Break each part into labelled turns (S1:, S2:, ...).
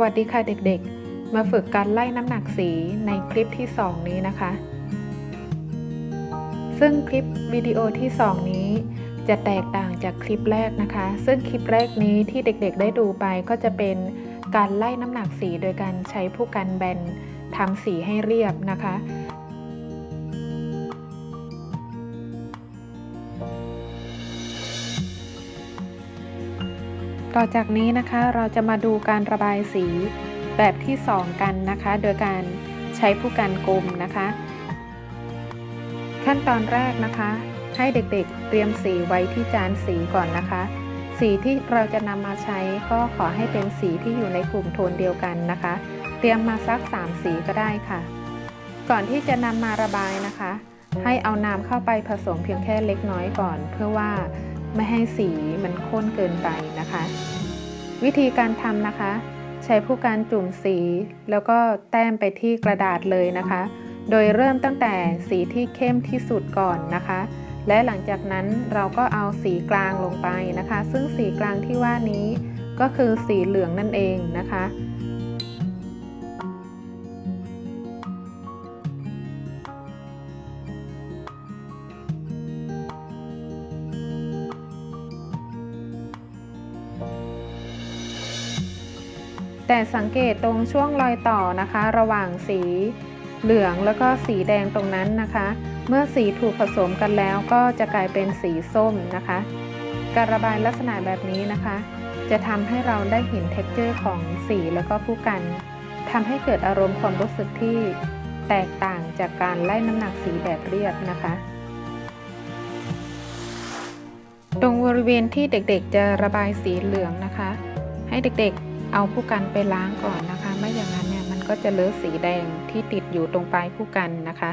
S1: วัสดีค่ะเด็กๆ มาฝึกการไล่น้ำหนักสีในคลิปที่ 2 นี้นะคะ ซึ่งคลิปวิดีโอที่ 2 นี้จะแตกต่างจากคลิปแรกนะคะ ซึ่งคลิปแรกนี้ที่เด็กๆ ได้ดูไปก็จะเป็นการไล่น้ำหนักสีโดยการใช้ผู้กันแบนทำสีให้เรียบนะคะ ต่อจากนี้นะคะเราจะมาดูการระบายสีแบบที่ 2 กันนะคะ โดยการใช้ผู้กันกลมนะคะ ขั้นตอนแรกนะคะ ให้เด็กๆเตรียมสีไว้ที่จานสีก่อนนะคะ สีที่เราจะนำมาใช้ก็ขอให้เป็นสีที่อยู่ในกลุ่มโทนเดียวกันนะคะ เตรียมมาสัก 3 สีก็ได้ค่ะ ก่อนที่จะนำมาระบายนะคะ ให้เอาน้ำเข้าไปผสมเพียงแค่เล็กน้อยก่อน เพื่อว่า ไม่ให้สีมันข้นเกินไปนะคะ วิธีการทำนะคะ ใช้ผู้การจุ่มสีแล้วก็แต้มไปที่กระดาษเลยนะคะ โดยเริ่มตั้งแต่สีที่เข้มที่สุดก่อนนะคะ และหลังจากนั้นเราก็เอาสีกลางลงไปนะคะ ซึ่งสีกลางที่ว่านี้ก็คือสีเหลืองนั่นเองนะคะ แต่สังเกตตรงช่วงรอยต่อนะคะ ระหว่างสีเหลืองแล้วก็สีแดงตรงนั้นนะคะ เมื่อสีถูกผสมกันแล้วก็จะกลายเป็นสีส้มนะคะ การระบายลักษณะแบบนี้นะคะ จะทำให้เราได้เห็นเท็กเจอร์ของสีแล้วก็ผู้กันทำให้เกิดอารมณ์ความรู้สึกที่แตกต่างจากการไล่น้ำหนักสีแบบเรียบนะคะ ตรงบริเวณที่เด็กๆ จะระบายสีเหลืองนะคะ ให้เด็กๆ เอาผู้กันไปล้างก่อนนะคะ ไม่อย่างนั้นเนี่ยมันก็จะเลอะสีแดงที่ติดอยู่ตรงปลายผู้กันนะคะ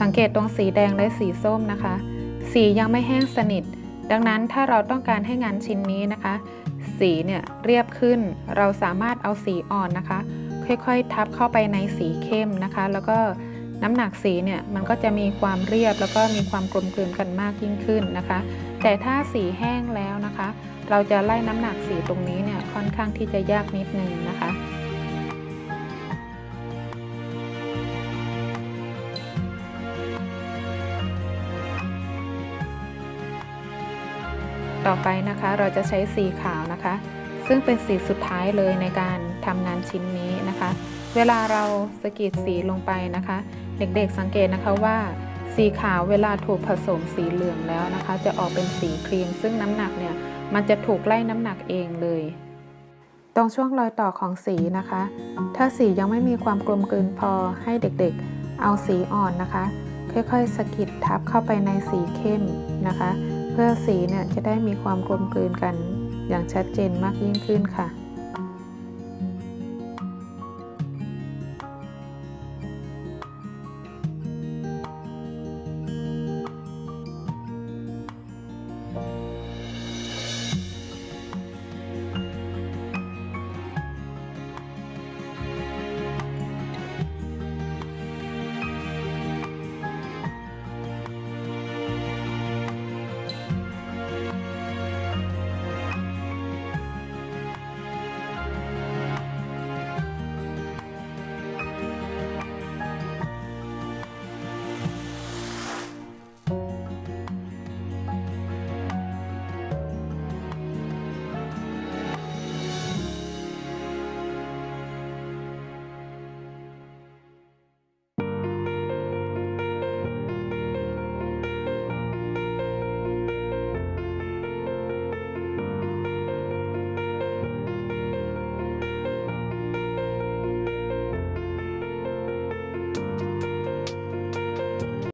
S1: สังเกตตรงสีแดงและสีส้มนะคะ สียังไม่แห้งสนิท ดังนั้นถ้าเราต้องการให้งานชิ้นนี้นะคะ สีเนี่ยเรียบขึ้น เราสามารถเอาสีอ่อนนะคะ ค่อยๆ ทับเข้าไปในสีเข้มนะคะ แล้วก็ น้ำหนักสีเนี่ยมันก็จะมีความเรียบแล้วก็มีความกลมกลืนกันมากยิ่งขึ้นนะคะ แต่ถ้าสีแห้งแล้วนะคะ เราจะไล่น้ำหนักสีตรงนี้เนี่ยค่อนข้างที่จะยากนิดนึงนะคะต่อไปนะคะเราจะใช้สีขาวนะคะ ซึ่งเป็นสีสุดท้ายเลยในการทำงานชิ้นนี้นะคะ เวลาเราสกีดสีลงไปนะคะ เด็กๆสังเกตนะคะว่า สีขาวเวลาถูกผสมสีเหลืองแล้วนะคะ จะออกเป็นสีครีม ซึ่งน้ำหนักเนี่ยมันจะถูกไล่น้ำหนักเองเลย ตรงช่วงรอยต่อของสีนะคะ ถ้าสียังไม่มีความกลมกลืนพอให้เด็กๆ เอาสีอ่อนนะคะ ค่อยๆสกิดทับเข้าไปในสีเข้มนะคะ เพื่อสีเนี่ยจะได้มีความกลมกลืนกันอย่างชัดเจนมากยิ่งขึ้นค่ะ